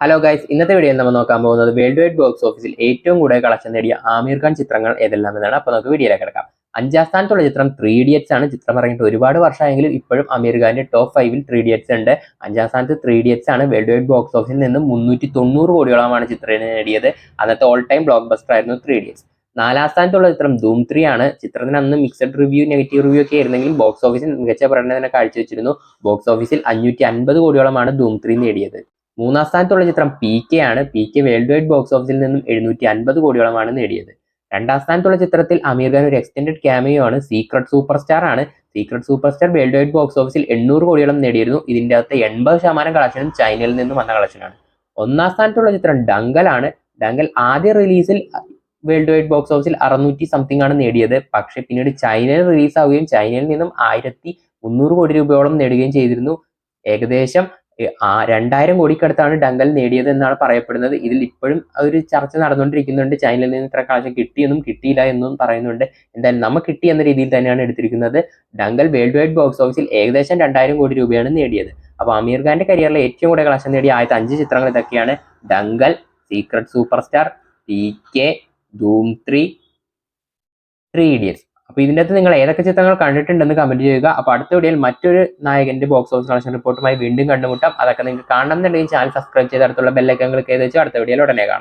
Hello guys ഇന്നത്തെ video നമ്മൾ നോക്കാൻ പോകുന്നത് വേൾഡ് വൈഡ് ബോക്സ് ഓഫീസിൽ ഏറ്റവും കൂടുതൽ കളക്ഷൻ നേടിയ ആമീർ ഖാൻ ചിത്രങ്ങൾ ഏതെല്ലാം എന്നാണ് അപ്പോൾ നമുക്ക് വീഡിയോയിലേക്ക് കിടക്കാം. അഞ്ചാം സ്ഥാനത്തുള്ള ചിത്രം ത്രീ ഇഡിയറ്റ്സ് ആണ്. ചിത്രം ഇറങ്ങിയിട്ട് ഒരുപാട് വർഷമായെങ്കിലും ഇപ്പോഴും അമീർ ഖാന്റെ ടോപ്പ് ഫൈവിൽ ത്രീ ഇഡിയറ്റ്സ് ഉണ്ട്. അഞ്ചാം സ്ഥാനത്ത് ത്രീ ഇഡിയറ്റ്സ് ആണ് വേൾഡ് വൈഡ് ബോക്സ് ഓഫീസിൽ നിന്ന് മുന്നൂറ്റി തൊണ്ണൂറ് കോടിയോളമാണ് ചിത്രം നേടിയത്. അന്നത്തെ ഓൾ ടൈം ബ്ലോക്ക് ബസ്റ്റർ ആയിരുന്നു ത്രീ ഇഡിയറ്റ്സ് നാലാം സ്ഥാനത്തുള്ള ചിത്രം ധൂം ത്രീ ആണ്. ചിത്രത്തിന് അന്ന് മിക്സഡ് റിവ്യൂ നെഗറ്റീവ് റിവ്യൂ ഒക്കെ ആയിരുന്നെങ്കിലും ബോക്സ് ഓഫീസിൽ മികച്ച പ്രകടനം തന്നെ കാഴ്ചവെച്ചിരുന്നു. ബോക്സ് ഓഫീസിൽ അഞ്ഞൂറ്റി അൻപത് കോടിയോളമാണ് ധൂം ത്രീ നേടിയത്. മൂന്നാം സ്ഥാനത്തുള്ള ചിത്രം പി കെ ആണ്. P K world wide box ഓഫീസിൽ നിന്നും എഴുന്നൂറ്റി അൻപത് കോടിയോളമാണ് നേടിയത്. രണ്ടാം സ്ഥാനത്തുള്ള ചിത്രത്തിൽ അമീർ ഖാൻ ഒരു എക്സ്റ്റൻഡഡ് ക്യാമിയോ ആണ്. സീക്രട്ട് സൂപ്പർ സ്റ്റാർ ആണ്. Secret super star world wide box ഓഫീസിൽ എണ്ണൂറ് കോടിയോളം നേടിയിരുന്നു. ഇതിന്റെ അകത്ത് എൺപത് ശതമാനം കളക്ഷനും ചൈനയിൽ നിന്നും വന്ന കളക്ഷനാണ് ഒന്നാം സ്ഥാനത്തുള്ള ചിത്രം ഡങ്കൽ ആണ്. ഡങ്കൽ ആദ്യ റിലീസിൽ വേൾഡ് വൈഡ് ബോക്സ് ഓഫീസിൽ അറുന്നൂറ്റി സംതിങ് ആണ് നേടിയത്. പക്ഷേ പിന്നീട് ചൈനയിൽ റിലീസ് ആവുകയും ചൈനയിൽ നിന്നും ആയിരത്തി മുന്നൂറ് കോടി രൂപയോളം നേടുകയും ചെയ്തിരുന്നു. ഏകദേശം ആ രണ്ടായിരം കോടിക്കടുത്താണ് ഡങ്കൽ നേടിയത് എന്നാണ് പറയപ്പെടുന്നത്. ഇതിൽ ഇപ്പോഴും ഒരു ചർച്ച നടന്നുകൊണ്ടിരിക്കുന്നുണ്ട്. ചൈനയിൽ നിന്ന് ഇത്ര കാശം കിട്ടിയെന്നും കിട്ടിയില്ല എന്നും പറയുന്നുണ്ട്. എന്തായാലും നമുക്ക് കിട്ടി എന്ന രീതിയിൽ തന്നെയാണ് എടുത്തിരിക്കുന്നത്. ഡങ്കൽ വേൾഡ് വൈഡ് ബോക്സ് ഓഫീസിൽ ഏകദേശം രണ്ടായിരം കോടി രൂപയാണ് നേടിയത്. അപ്പോൾ അമീർ ഖാന്റെ കരിയറിലെ ഏറ്റവും കൂടുതൽ കളക്ഷൻ നേടിയ ആദ്യത്തെ അഞ്ച് ചിത്രങ്ങൾ ഇതൊക്കെയാണ്. Dangal secret super star P K Dhoom three three idiots അപ്പോൾ ഇതിന്റെ അകത്ത് നിങ്ങൾ ഏതൊക്കെ ചിത്രങ്ങൾ കണ്ടിട്ടുണ്ടെന്ന് കമന്റ് ചെയ്യുക. അപ്പോൾ അടുത്ത വീഡിയോയിൽ മറ്റൊരു നായകന്റെ ബോക്സ് ഓഫീസ് കളക്ഷൻ റിപ്പോർട്ടുമായി വീണ്ടും കണ്ടുമുട്ടാം. അതൊക്കെ നിങ്ങൾക്ക് കാണണം എന്നുണ്ടെങ്കിൽ ചാനൽ സബ്സ്ക്രൈബ് ചെയ്ത് അടുത്തുള്ള ബെല്ലൈക്കൻ ക്ലിക്ക് ചെയ്ത് വെച്ച് അടുത്ത വീഡിയോയിൽ ഉടനെ കാണാം.